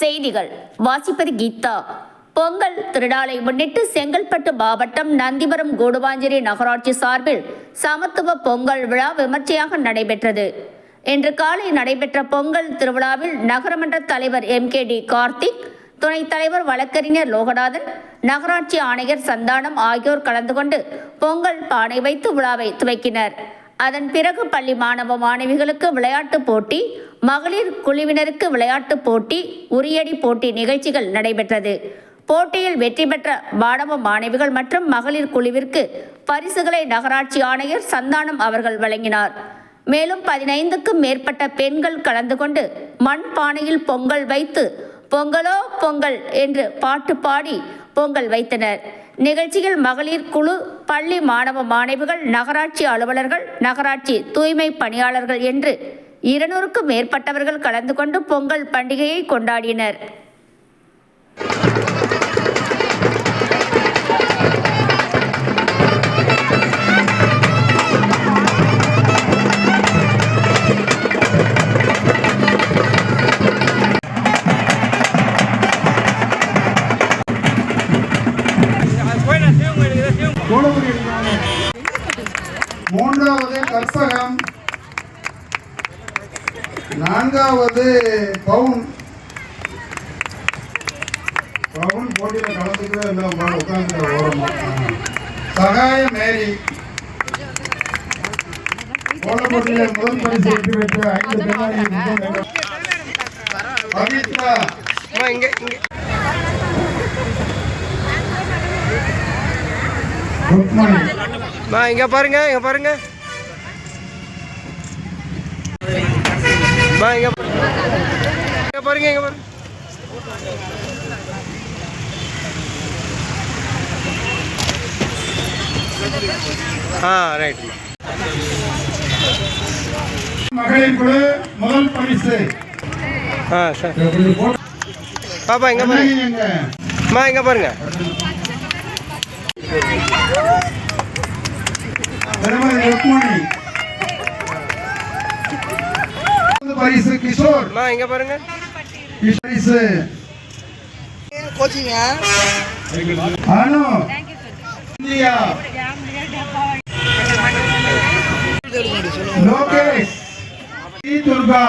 செய்திகள். வாசிப்பது கீதா. பொங்கல் திருநாளை முன்னிட்டு செங்கல்பட்டு மாவட்டம் நந்திபுரம் கூடுவாஞ்சேரி நகராட்சி சார்பில் சமத்துவ பொங்கல் விழா விமர்சையாக நடைபெற்றது. இன்று காலை நடைபெற்ற பொங்கல் திருவிழாவில் நகரமன்ற தலைவர் எம். கே. டி. கார்த்திக் துணைத் தலைவர் வழக்கறிஞர் லோகநாதன் நகராட்சி ஆணையர் சந்தானம் ஆகியோர் கலந்து கொண்டு பொங்கல் பானை வைத்து விழாவை துவக்கினர். அதன் பிறகு பள்ளி மாணவ மாணவிகளுக்கு விளையாட்டுப் போட்டி மகளிர் குழுவினருக்கு விளையாட்டுப் போட்டி உரியடி போட்டி நிகழ்ச்சிகள் நடைபெற்றது. போட்டியில் வெற்றி பெற்ற மாணவ மாணவிகள் மற்றும் மகளிர் குழுவிற்கு பரிசுகளை நகராட்சி ஆணையர் சந்தானம் அவர்கள் வழங்கினார். மேலும் பதினைந்துக்கும் மேற்பட்ட பெண்கள் கலந்து கொண்டு மண் பானையில் பொங்கல் வைத்து பொங்கலோ பொங்கல் என்று பாட்டு பாடி பொங்கல் வைத்தனர். நிகழ்ச்சியில் மகளிர் குழு பள்ளி மாணவ மாணவிகள் நகராட்சி அலுவலர்கள் நகராட்சி தூய்மை பணியாளர்கள் என்று இருநூறுக்கும் மேற்பட்டவர்கள் கலந்து கொண்டு பொங்கல் பண்டிகையை கொண்டாடினர். மூன்றாவது கற்பகம். நான்காவது பவுன். பவுன் போட்டியில் கலந்துக்கவே இல்லை உட்காந்து ஓரமா. சகாய மேரி. கோலப்போட்டியில் முதல் பரிசு வெற்றி பெற்ற ஐந்து பவித்ரா. ருக்மணி. இங்க பாருங்க இங்க பாருங்க. அம்மா இங்க பாருங்க. இங்க பாருங்க இங்க பாருங்க. ஆ ரைட் மகளிர் குழு முதல் பரிசு. ஆ சார். பாப்பா இங்க பாருங்க. அம்மா இங்க பாருங்க. திருமதி இங்க பாருங்க. பரிசு Anu India. Lokesh. D Durga.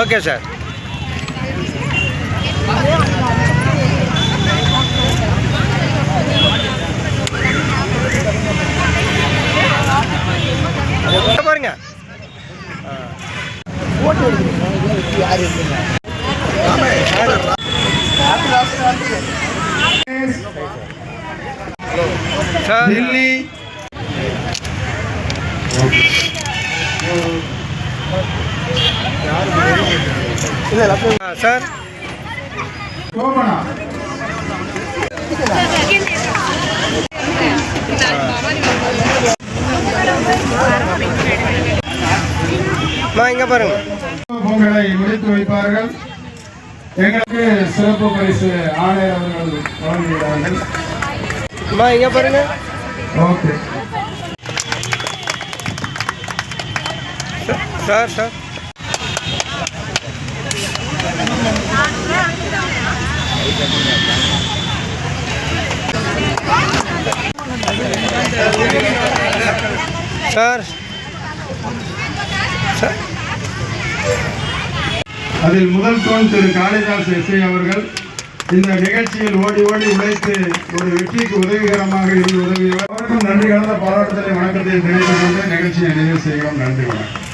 Okay sir இங்க பாருங்க சார் டெல்லி சார் இங்க பாருங்க பொங்கலை முடித்து வைப்பார்கள் எங்களுக்கு சிறப்பு பரிசு ஆணையர் அவர்கள் வழங்குகிறார்கள் அம்மா இங்க பாருங்க okay sir sir sir sir அதில் முதல் தோன் திரு காளிதாஸ் எஸ்ஐ அவர்கள். இந்த நிகழ்ச்சியில் ஓடி ஓடி உழைத்து ஒரு வெற்றிக்கு உதவிகரமாக இருந்து உதவியவர். அவருக்கும் நன்றி கலந்த பாராட்டுதலை வணக்கத்தை தெரிவித்துக் கொண்டு நிகழ்ச்சியை நிறைவு செய்கிறோம். நன்றி வணக்கம்.